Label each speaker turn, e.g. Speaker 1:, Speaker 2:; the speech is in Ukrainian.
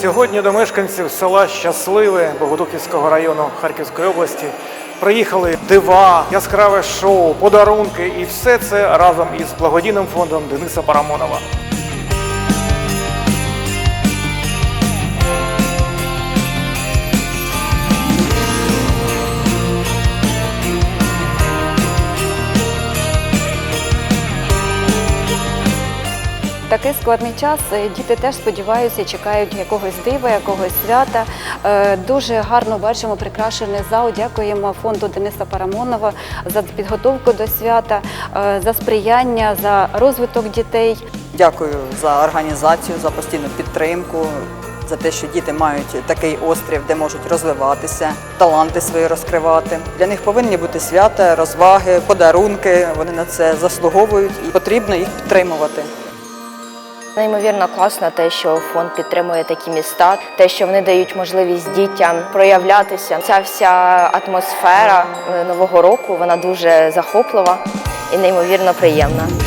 Speaker 1: Сьогодні до мешканців села Щасливе Богодуківського району Харківської області приїхали дива, яскраве шоу, подарунки і все це разом із благодійним фондом Дениса Парамонова.
Speaker 2: Такий складний час. е, Діти теж сподіваються, чекають якогось дива, якогось свята. Е, Дуже гарно бачимо прикрашений зал. Дякуємо фонду Дениса Парамонова за підготовку до свята, е, за сприяння, за розвиток дітей.
Speaker 3: Дякую за організацію, за постійну підтримку, за те, що діти мають такий острів, де можуть розвиватися, таланти свої розкривати. Для них повинні бути свята, розваги, подарунки. Вони на це заслуговують і потрібно їх підтримувати.
Speaker 4: Неймовірно класно те, що фонд підтримує такі міста, те, що вони дають можливість дітям проявлятися. Ця вся атмосфера е, нового року вона дуже захоплива і неймовірно приємна.